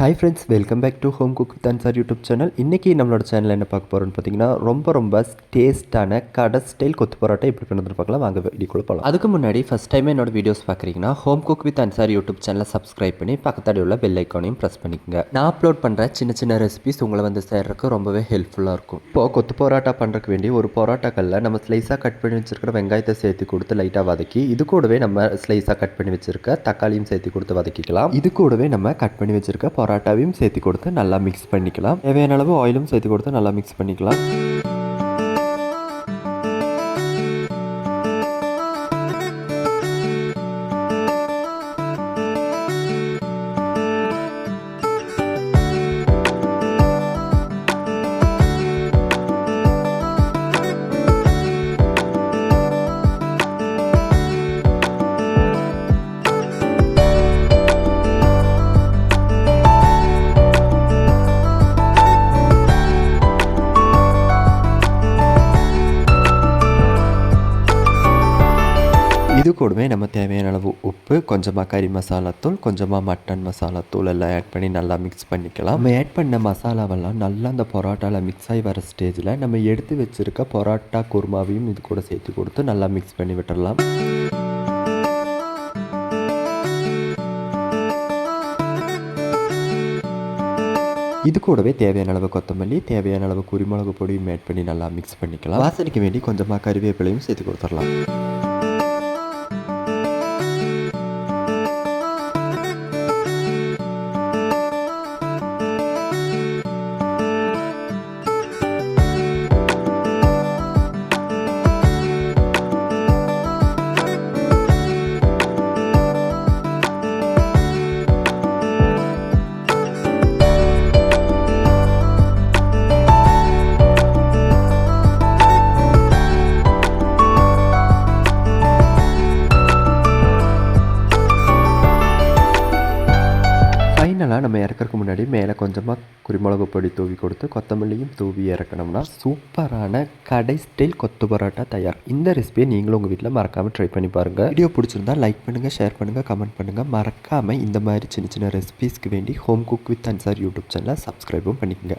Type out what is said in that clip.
Hi friends welcome back to home cook with Ansar YouTube channel இன்றைக்கி நம்மளோட சேனலில் என்ன பார்க்க போகிறோம்னு பார்த்தீங்கன்னா ரொம்ப ரொம்ப டேஸ்ட்டான கடை ஸ்டைல் கொத்து பரோட்டா எப்படி பண்ணுறது பார்க்கலாம். வாங்க வீடியோக்குள்ள போகலாம். அதுக்கு முன்னாடி ஃபஸ்ட் டைம் என்னோட வீடியோஸ் பார்க்குறீங்கன்னா home cook with Ansar YouTube சேனலை சப்ஸ்கிரைப் பண்ணி பக்கத்தாடி உள்ள பெல் ஐக்கானையும் ப்ரெஸ் பண்ணிக்கோங்க. நான் அப்லோட் பண்ணுற சின்ன சின்ன ரெசிபிஸ் உங்களை வந்து சேர்றதுக்கு ரொம்பவே ஹெல்ப்ஃபுல்லாக இருக்கும். இப்போது கொத்து பரோட்டா பண்ணுறதுக்கு வேண்டி ஒரு பரோட்டாக்கல்ல நம்ம ஸ்லைஸாக கட் பண்ணி வச்சிருக்கிற வெங்காயத்தை சேர்த்து கொடுத்து லைட்டாக வதக்கி இது கூடவே நம்ம ஸ்லைஸாக கட் பண்ணி வச்சிருக்க தக்காளியும் சேர்த்து கொடுத்து வதக்கிக்கலாம். இது கூடவே நம்ம கட் பண்ணி வச்சிருக்க பரோட்டாவையும் சேர்த்து கொடுத்து நல்லா மிக்ஸ் பண்ணிக்கலாம். தேவையான அளவு ஆயிலும் சேர்த்து கொடுத்து நல்லா மிக்ஸ் பண்ணிக்கலாம். இது கூடவே நம்ம தேவையான அளவு உப்பு கொஞ்சமாக கறி மசாலாத்தூள் கொஞ்சமாக மட்டன் மசாலாத்தூள் எல்லாம் ஆட் பண்ணி நல்லா மிக்ஸ் பண்ணிக்கலாம். நம்ம ஆட் பண்ண மசாலாவெல்லாம் நல்லா அந்த பரோட்டாவில் மிக்ஸ் ஆகி வர ஸ்டேஜில் நம்ம எடுத்து வச்சுருக்க பரோட்டா குருமாவையும் இது கூட சேர்த்து கொடுத்து நல்லா மிக்ஸ் பண்ணி விட்டுடலாம் இது கூடவே தேவையான அளவு கொத்தமல்லி தேவையான அளவு குருமிளகு பொடியும் ஆட் பண்ணி நல்லா மிக்ஸ் பண்ணிக்கலாம். வாசனைக்கு வேண்டி கொஞ்சமாக கருவேப்பிலையும் சேர்த்து கொடுத்துடலாம். ஃபைனலாக நம்ம இறக்கறதுக்கு முன்னாடி மேலே கொஞ்சமாக குருமிளகு பொடி தூவி கொடுத்து கொத்தமல்லியும் தூவி இறக்கணும்னா சூப்பரான கடை ஸ்டைல் கொத்து பரோட்டா தயார். இந்த ரெசிபியை நீங்களும் உங்கள் வீட்டில் மறக்காமல் ட்ரை பண்ணி பாருங்கள் வீடியோ பிடிச்சிருந்தா லைக் பண்ணுங்கள் ஷேர் பண்ணுங்கள் கமெண்ட் பண்ணுங்கள் மறக்காமல் இந்த மாதிரி சின்ன சின்ன ரெசிபீஸ்க்கு வேண்டி home cook with Ansar YouTube சேனலை சப்ஸ்கிரைபும் பண்ணிக்கோங்க.